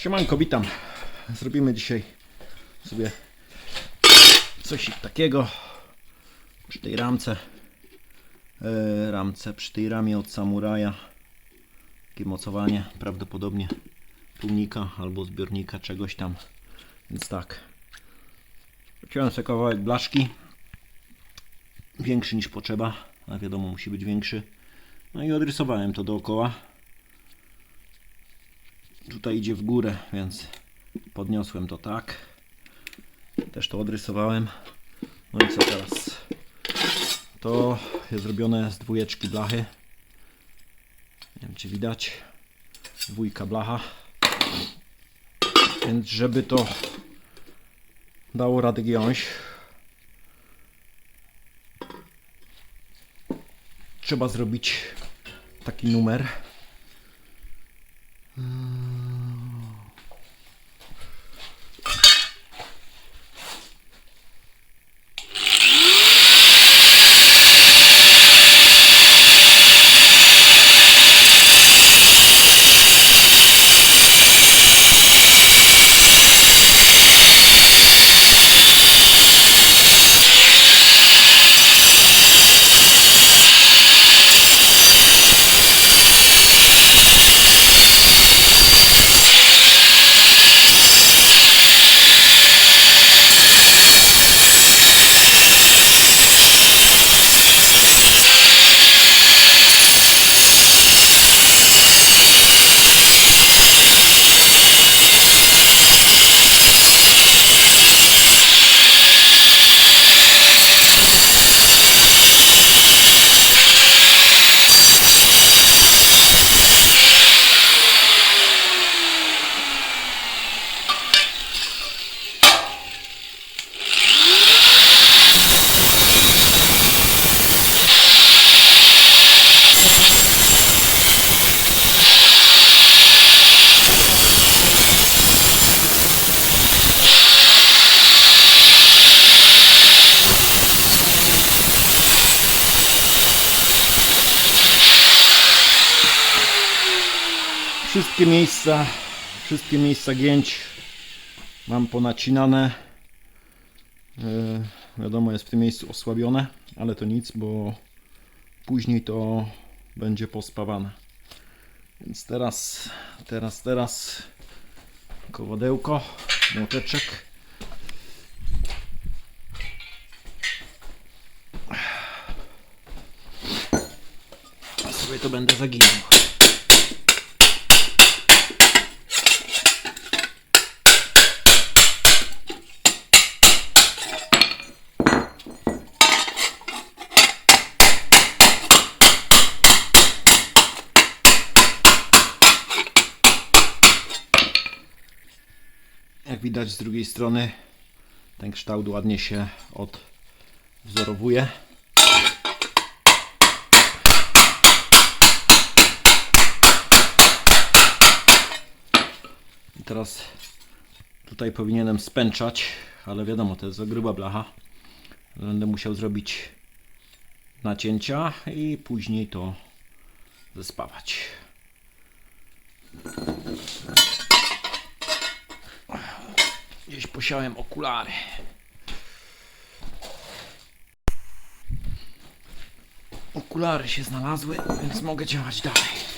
Siemanko, witam. Zrobimy dzisiaj sobie coś takiego przy tej ramce. E, ramce, przy tej ramie od samuraja. Takie mocowanie, prawdopodobnie tłumnika albo zbiornika czegoś tam. Więc tak. Wziąłem sobie kawałek blaszki. Większy niż potrzeba, a wiadomo musi być większy. No i odrysowałem to dookoła tutaj idzie w górę, więc podniosłem to tak. Też to odrysowałem. No i co teraz? To jest zrobione z dwójeczki blachy. Nie wiem czy widać. Dwójka blacha. Więc żeby to dało radę giąć, trzeba zrobić taki numer. Wszystkie miejsca, wszystkie miejsca gięć mam ponacinane. Yy, wiadomo, jest w tym miejscu osłabione, ale to nic, bo później to będzie pospawane. Więc teraz, teraz, teraz kowadełko, młoteczek. Sobie to będę zaginał. Widać z drugiej strony ten kształt ładnie się odwzorowuje. I teraz tutaj powinienem spęczać, ale wiadomo, to jest za gruba blacha. Będę musiał zrobić nacięcia i później to zespawać. Gdzieś posiałem okulary. Okulary się znalazły, więc mogę działać dalej.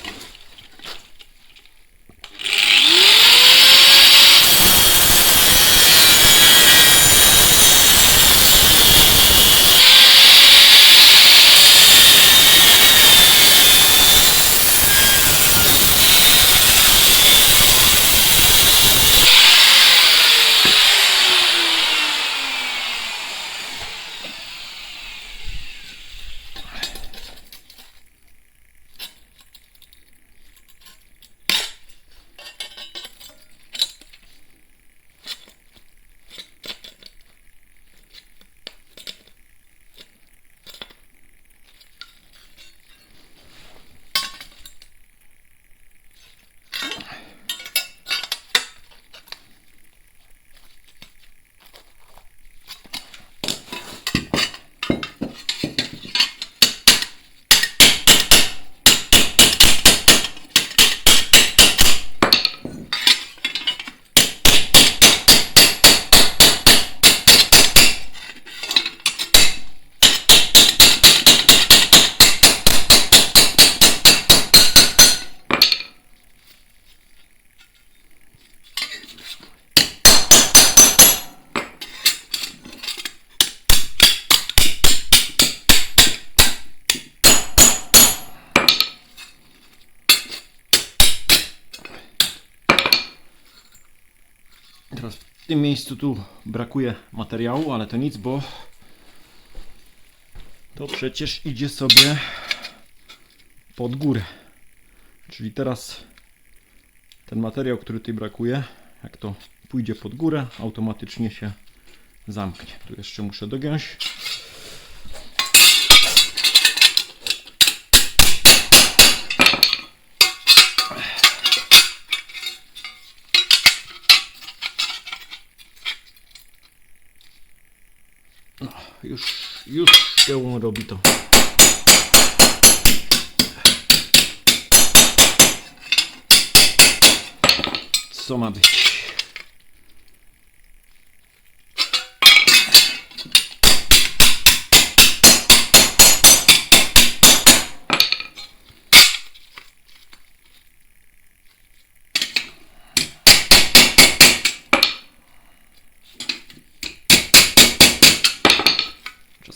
Tym miejscu tu brakuje materiału, ale to nic, bo to przecież idzie sobie pod górę. Czyli teraz ten materiał, który tutaj brakuje, jak to pójdzie pod górę, automatycznie się zamknie. Tu jeszcze muszę dogiąć. No, już, już się robi to. Co ma być?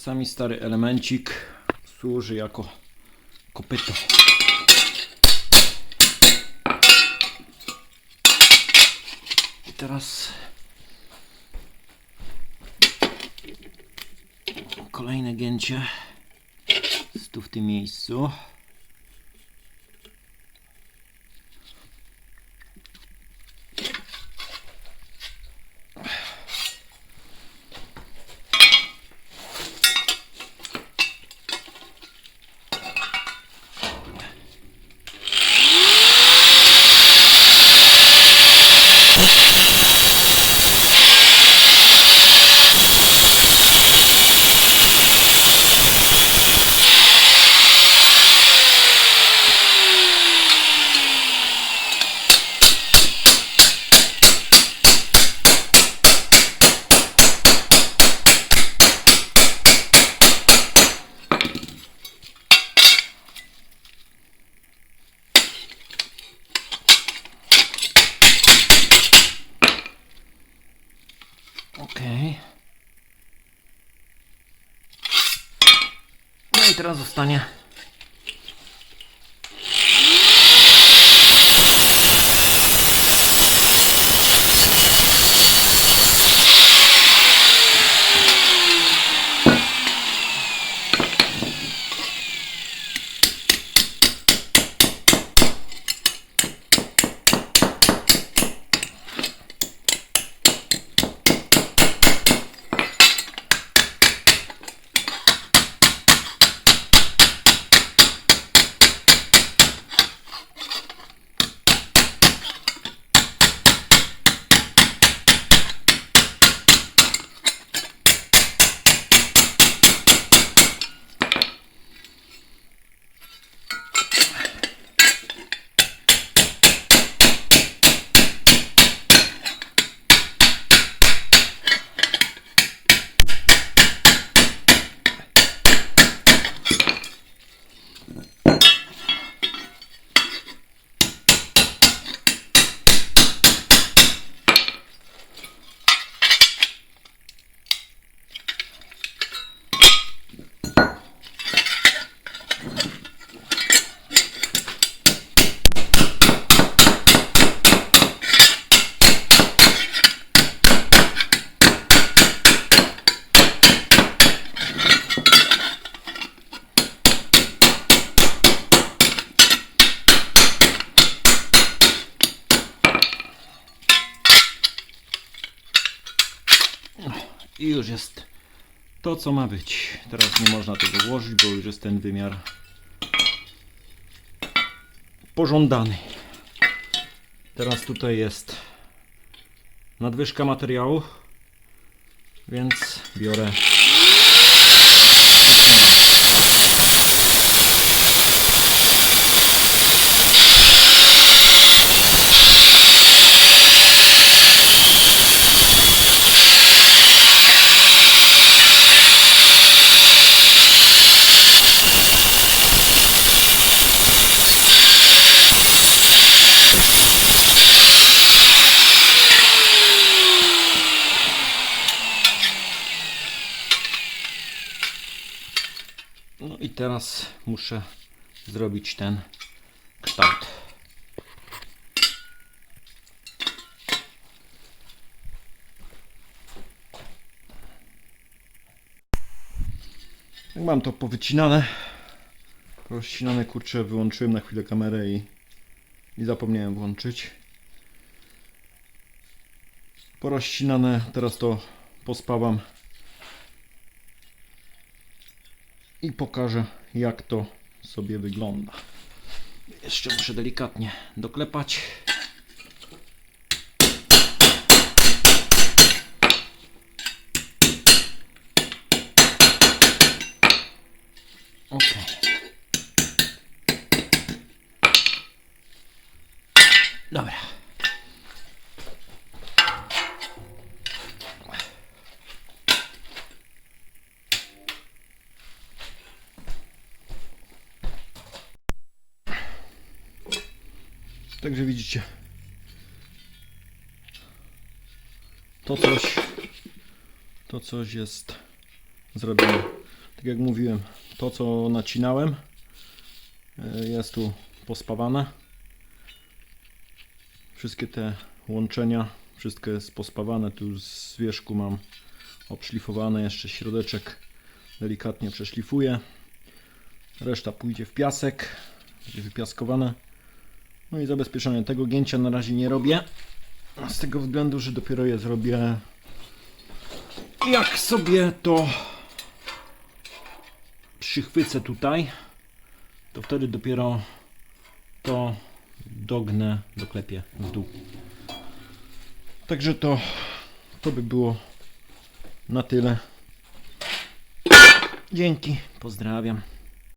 Czasami stary elemencik służy jako kopyto. I teraz kolejne gięcie tu w tym miejscu. Okej. No i teraz zostanie. I już jest to, co ma być. Teraz nie można tego włożyć, bo już jest ten wymiar pożądany. Teraz tutaj jest nadwyżka materiału, więc biorę. teraz muszę zrobić ten kształt. Tak mam to powycinane. Rozcinane kurczę, wyłączyłem na chwilę kamerę i, i zapomniałem włączyć. Porozcinane, teraz to pospawam i pokażę jak to sobie wygląda. Jeszcze muszę delikatnie doklepać. Ok. Dobra. Także widzicie. To coś to coś jest zrobione. Tak jak mówiłem, to co nacinałem e, jest tu pospawane. Wszystkie te łączenia, wszystko jest pospawane. Tu z wierzchu mam obszlifowane, jeszcze środeczek delikatnie przeszlifuję. Reszta pójdzie w piasek, będzie wypiaskowane. No i zabezpieczenie tego gięcia na razie nie robię. Z tego względu, że dopiero je zrobię jak sobie to przychwycę tutaj, to wtedy dopiero to dognę, doklepię w dół. Także to, to by było na tyle. Dzięki, pozdrawiam.